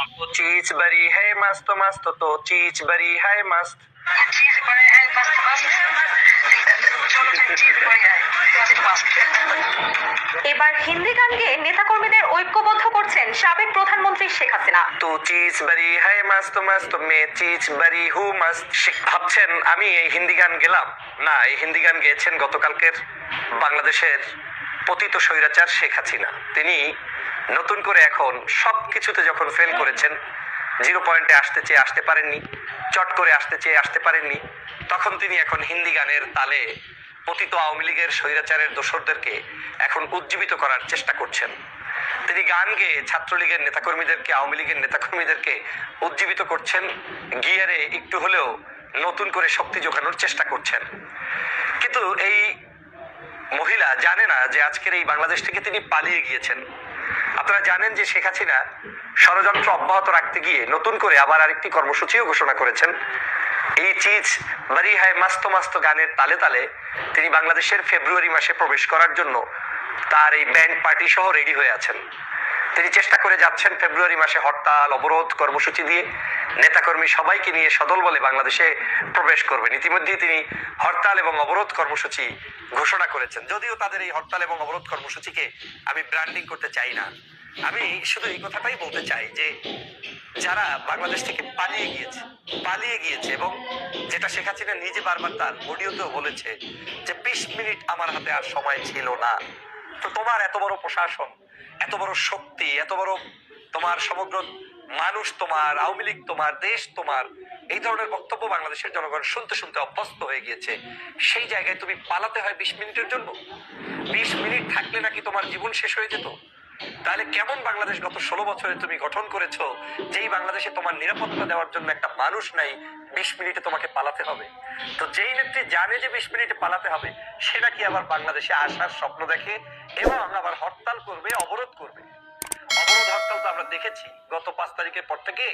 तो चीज बड़ी है मस्त मस्त तो चीज बड़ी है मस्त चीज बड़े हैं मस्त मस्त चलो चीज बड़ी है मस्त এবার হিন্দি গান গেয়ে নেতাকর্মীদের ঐক্যবদ্ধ করছেন সাবেক প্রধানমন্ত্রী শেখ হাসিনা তু চিজ বাড়ি হায় মাস্ত মাস্ত মে চিজ বাড়ি হু মাস্ত শে- ভাবছেন আমি এই হিন্দি গান গেলাম না এই হিন্দি গান গেয়েছেন গতকালকের বাংলাদেশের পতিত স্বৈরাচার শেখ হাসিনা তিনি নতুন করে এখন সব কিছুতে যখন ফেল করেছেন জিরো পয়েন্টে আসতে চেয়ে আসতে পারেননি, চট করে আসতে চেয়ে আসতে পারেননি, তখন তিনি এখন হিন্দি গানের তালে পতিত আওয়ামী লীগের স্বৈরাচারের দোসরদেরকে এখন উজ্জীবিত করার চেষ্টা করছেন। তিনি গান গেয়ে ছাত্রলীগের নেতাকর্মীদেরকে, আওয়ামী লীগের নেতাকর্মীদেরকে উজ্জীবিত করছেন গিয়ারে একটু হলেও নতুন করে শক্তি জোগানোর চেষ্টা করছেন। কিন্তু এই মহিলা জানে না যে আজকের এই বাংলাদেশ থেকে তিনি পালিয়ে গিয়েছেন। আপনারা জানেন যে শেখ হাসিনা ষড়যন্ত্র অব্যাহত রাখতে গিয়ে নতুন করে আবার আরেকটি কর্মসূচিও ঘোষণা করেছেন। এই চিজ বাড়ি হায় মাস্ত মাস্ত গানের তালে তালে তিনি বাংলাদেশের ফেব্রুয়ারি মাসে প্রবেশ করার জন্য তার এই ব্যান্ড পার্টি সহ রেডি হয়ে আছেন। তিনি চেষ্টা করে যাচ্ছেন ফেব্রুয়ারি মাসে হরতাল, অবরোধ, কর্মসূচি দিয়ে নেতাকর্মী সবাইকে নিয়ে সদল বলে বাংলাদেশে প্রবেশ করবেন। ইতিমধ্যেই তিনি হরতাল এবং অবরোধ কর্মসূচি ঘোষণা করেছেন। যদিও তাদের এই হরতাল এবং অবরোধ কর্মসূচিকে আমি ব্র্যান্ডিং করতে চাই না। আমি শুধু এই কথাটাই বলতে চাই যে যারা বাংলাদেশ থেকে পালিয়ে গিয়েছে পালিয়ে গিয়েছে এবং যেটা শেখ হাসিনা নিজে বারবার তার অডিওতেও বলেছে যে বিশ মিনিট আমার হাতে আর সময় ছিল না। তো তোমার এত বড় প্রশাসন, এত বড় শক্তি, এত বড় তোমার সমগ্র মানুষ তোমার, আওয়ামী লীগ তোমার, দেশ তোমার, এই ধরনের বক্তব্য বাংলাদেশের জনগণ শুনতে শুনতে অভ্যস্ত হয়ে গিয়েছে। সেই জায়গায় তুমি পালাতে হয় বিশ মিনিটের জন্য? বিশ মিনিট থাকলে নাকি তোমার জীবন শেষ হয়ে যেত? তাহলে কেমন বাংলাদেশ গত ষোলো বছরে তুমি গঠন করেছ? যেই বাংলাদেশে তোমার নিরাপত্তা দেওয়ার জন্য একটা মানুষ নাই, বিশ মিনিটে তোমাকে পালাতে হবে। তো যেই নেত্রী জানে যে বিশ মিনিটে পালাতে হবে, সেটা কি আবার বাংলাদেশে আসার স্বপ্ন দেখে এবং আবার হরতাল করবে, অবরোধ করবে? অবরোধ হরতাল তো আমরা দেখেছি। গত পাঁচ তারিখের পর থেকে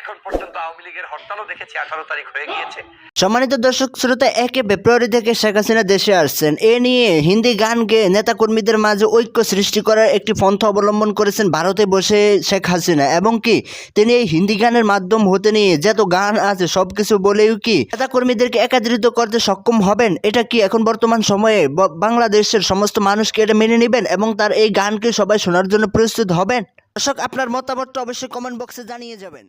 এখন পর্যন্ত আওয়ামী লীগের হরতালও দেখেছি, আঠারো তারিখ হয়ে গিয়েছে। সম্মানিত দর্শক, শ্রোতা একে ফেব্রুয়ারি থেকে শেখ হাসিনা দেশে আসছেন। এ নিয়ে হিন্দি গান গেয়ে নেতাকর্মীদের মাঝে ঐক্য সৃষ্টি করার একটি পন্থা অবলম্বন করেছেন ভারতে বসে শেখ হাসিনা। এবং কি, তিনি এই হিন্দি গানের মাধ্যম হতে নিয়ে যত গান আছে সব কিছু বলেও কি নেতাকর্মীদেরকে একাত্রিত করতে সক্ষম হবেন? এটা কি এখন বর্তমান সময়ে বাংলাদেশের সমস্ত মানুষকে এটা মেনে নেবেন এবং তার এই গানকে সবাই শোনার জন্য প্রস্তুত হবেন? দর্শক, আপনার মতামতটা অবশ্যই কমেন্ট বক্সে জানিয়ে যাবেন।